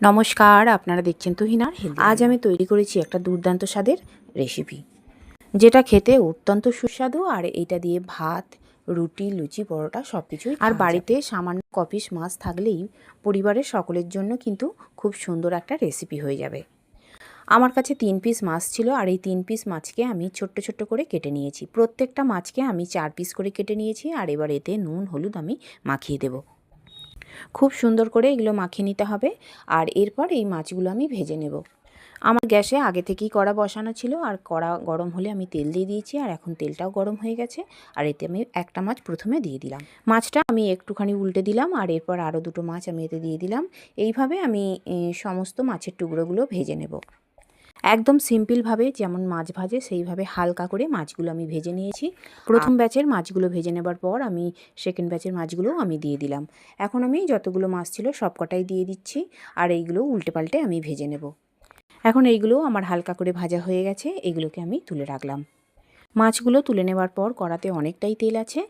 নমস্কার আপনারা দেখছেন তুহিনার আজ আমি তৈরি করেছি একটা দুর্দান্ত স্বাদের রেসিপি যেটা খেতে অত্যন্ত সুস্বাদু আর এইটা দিয়ে ভাত রুটি লুচি পরোটা সব কিছুই আর বাড়িতে সামান্য কপিস মাছ থাকলেই পরিবারের সকলের জন্য কিন্তু খুব সুন্দর একটা রেসিপি হয়ে যাবে। আমার কাছে তিন পিস মাছ ছিল আর এই তিন পিস মাছকে আমি ছোট্ট ছোট্ট করে কেটে নিয়েছি। প্রত্যেকটা মাছকে আমি চার পিস করে কেটে নিয়েছি আর এবার এতে নুন হলুদ আমি মাখিয়ে দেবো। খুব সুন্দর করে এগুলো মাখিয়ে নিতে হবে আর এরপর এই মাছগুলো আমি ভেজে নেব। আমার গ্যাসে আগে থেকেই কড়া বসানো ছিল আর কড়া গরম হলে আমি তেল দিয়ে দিয়েছি আর এখন তেলটাও গরম হয়ে গেছে আর এতে আমি একটা মাছ প্রথমে দিয়ে দিলাম। মাছটা আমি একটুখানি উল্টে দিলাম আর এরপর আরও দুটো মাছ আমি এতে দিয়ে দিলাম। এইভাবে আমি সমস্ত মাছের টুকরোগুলো ভেজে নেব। একদম সিম্পলভাবে যেমন মাছ ভাজে সেইভাবে হালকা করে মাছগুলো আমি ভেজে নিয়েছি। প্রথম ব্যাচের মাছগুলো ভেজে নেবার পর আমি সেকেন্ড ব্যাচের মাছগুলো আমি দিয়ে দিলাম। এখন আমি যতগুলো মাছ ছিল সবকটাই দিয়ে দিচ্ছি আর এইগুলো উল্টে পাল্টে আমি ভেজে নেব। এখন এইগুলো আমার হালকা করে ভাজা হয়ে গেছে এগুলোকে আমি তুলে রাখলাম। মাছগুলো তুলে নেওয়ার পর কড়াতে অনেকটাই তেল আছে।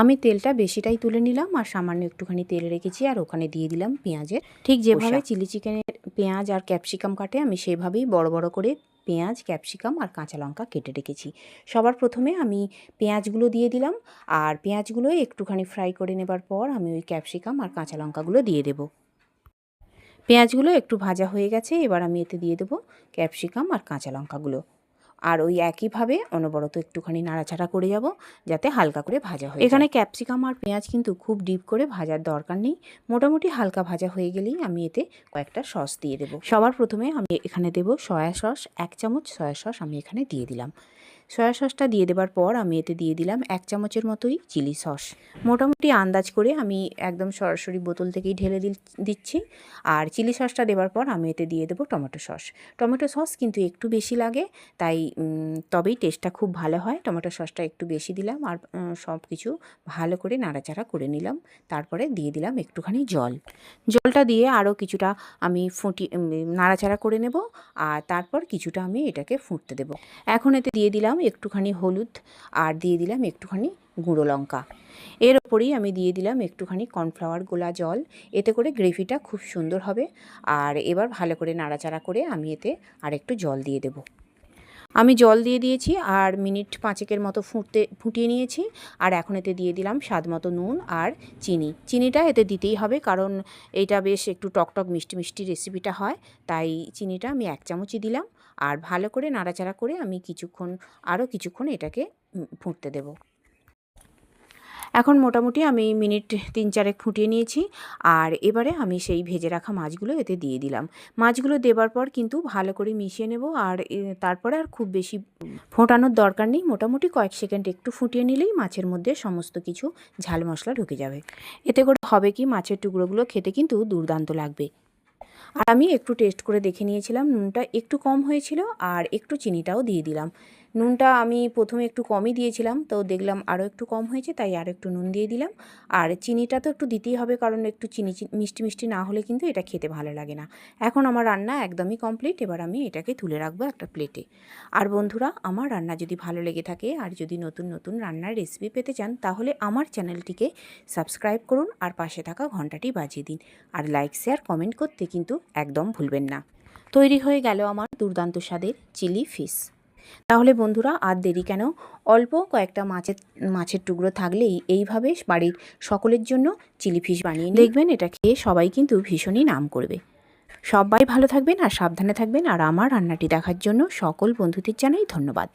আমি তেলটা বেশিটাই তুলে নিলাম আর সামান্য একটুখানি তেল রেখেছি আর ওখানে দিয়ে দিলাম পেঁয়াজের। ঠিক যেভাবে চিলি চিকেনের পেঁয়াজ আর ক্যাপসিকাম কাটে আমি সেভাবেই বড় বড় করে পেঁয়াজ ক্যাপসিকাম আর কাঁচা লঙ্কা কেটে রেখেছি। সবার প্রথমে আমি পেঁয়াজগুলো দিয়ে দিলাম আর পেঁয়াজগুলো একটুখানি ফ্রাই করে নেবার পর আমি ওই ক্যাপসিকাম আর কাঁচা লঙ্কাগুলো দিয়ে দেবো। পেঁয়াজগুলো একটু ভাজা হয়ে গেছে এবার আমি এতে দিয়ে দেবো ক্যাপসিকাম আর কাঁচা লঙ্কাগুলো। আর ওই একইভাবে অনবরত একটুখানি নাড়াচাড়া করে যাব যাতে হালকা করে ভাজা হয় এখানে ক্যাপসিকাম আর পেঁয়াজ কিন্তু খুব ডিপ করে ভাজার দরকার নেই। মোটামুটি হালকা ভাজা হয়ে গেলেই আমি এতে কয়েকটা সস দিয়ে দেবো। সবার প্রথমে আমি এখানে দেব সয়া সস এক চামচ সয়া সস আমি এখানে দিয়ে দিলাম। সয়া সসটা দিয়ে দেবার পর আমি এতে দিয়ে দিলাম এক চামচের মতোই চিলি সস। মোটামুটি আন্দাজ করে আমি একদম সরাসরি বোতল থেকেই ঢেলে দিচ্ছি। আর চিলি সসটা দেবার পর আমি এতে দিয়ে দেবো টমেটো সস। টমেটো সস কিন্তু একটু বেশি লাগে, তাই তবেই টেস্টটা খুব ভালো হয়। টমেটো সসটা একটু বেশি দিলাম আর সব কিছু ভালো করে নাড়াচাড়া করে নিলাম। তারপরে দিয়ে দিলাম একটুখানি জল। জলটা দিয়ে আরও কিছুটা আমি ফুটি নাড়াচাড়া করে নেব। আর তারপর কিছুটা আমি এটাকে ফুটতে দেব। এখন এতে দিয়ে দিলাম একটুখানি হলুদ আর দিয়ে দিলাম একটুখানি গুঁড়ো লঙ্কা। এর ওপরেই আমি দিয়ে দিলাম একটুখানি কর্নফ্লাওয়ার গোলা জল। এতে করে গ্রেভিটা খুব সুন্দর হবে। আর এবার ভালো করে নাড়াচাড়া করে আমি এতে আর একটু জল দিয়ে দেব। আমি জল দিয়ে দিয়েছি আর মিনিট পাঁচেকের মতো ফুটতে, ফুটিয়ে নিয়েছি। আর এখন এতে দিয়ে দিলাম স্বাদ মতো নুন আর চিনি। চিনিটা এতে দিতেই হবে কারণ এইটা বেশ একটু টকটক মিষ্টি মিষ্টি রেসিপিটা হয়। তাই চিনিটা আমি এক চামচই দিলাম। আর ভালো করে নাড়াচাড়া করে আমি কিছুক্ষণ আরও কিছুক্ষণ এটাকে ফুটতে দেব। এখন মোটামুটি আমি মিনিট তিন চারেক ফুটিয়ে নিয়েছি। আর এবারে আমি সেই ভেজে রাখা মাছগুলো এতে দিয়ে দিলাম। মাছগুলো দেবার পর কিন্তু ভালো করে মিশিয়ে নেব। আর তারপরে আর খুব বেশি ফোটানোর দরকার নেই। মোটামুটি কয়েক সেকেন্ড একটু ফুটিয়ে নিলেই মাছের মধ্যে সমস্ত কিছু ঝাল মশলা ঢুকে যাবে। এতে করে হবে কি, মাছের টুকরোগুলো খেতে কিন্তু দুর্দান্ত লাগবে। আর আমি একটু টেস্ট করে দেখে নিয়েছিলাম, নুনটা একটু কম হয়েছিল আর একটু চিনিটাও দিয়ে দিলাম। নুনটা আমি প্রথমে একটু কমই দিয়েছিলাম, তো দেখলাম আরও একটু কম হয়েছে, তাই আর একটু নুন দিয়ে দিলাম। আর চিনিটা তো একটু দিতেই হবে, কারণ একটু চিনি মিষ্টি মিষ্টি না হলে কিন্তু এটা খেতে ভালো লাগে না। এখন আমার রান্না একদমই কমপ্লিট এবার আমি এটাকে তুলে রাখব একটা প্লেটে আর বন্ধুরা, আমার রান্না যদি ভালো লেগে থাকে, আর যদি নতুন নতুন রান্নার রেসিপি পেতে চান, তাহলে আমার চ্যানেলটিকে সাবস্ক্রাইব করুন, আর পাশে থাকা ঘন্টাটি বাজিয়ে দিন। আর লাইক শেয়ার কমেন্ট করতে কিন্তু একদম ভুলবেন না। তৈরি হয়ে গেল আমার দুর্দান্ত স্বাদের চিলি ফিশ তাহলে বন্ধুরা আর দেরি কেন? অল্প কয়েকটা মাছের মাছের টুকরো থাকলেই এইভাবে বাড়ির সকলের জন্য চিলি ফিশ বানিয়ে দেখবেন এটা খেয়ে সবাই কিন্তু ভীষণই নাম করবে। সবাই ভালো থাকবেন আর সাবধানে থাকবেন। আর আমার রান্নাটি দেখার জন্য সকল বন্ধুদের জানাই ধন্যবাদ।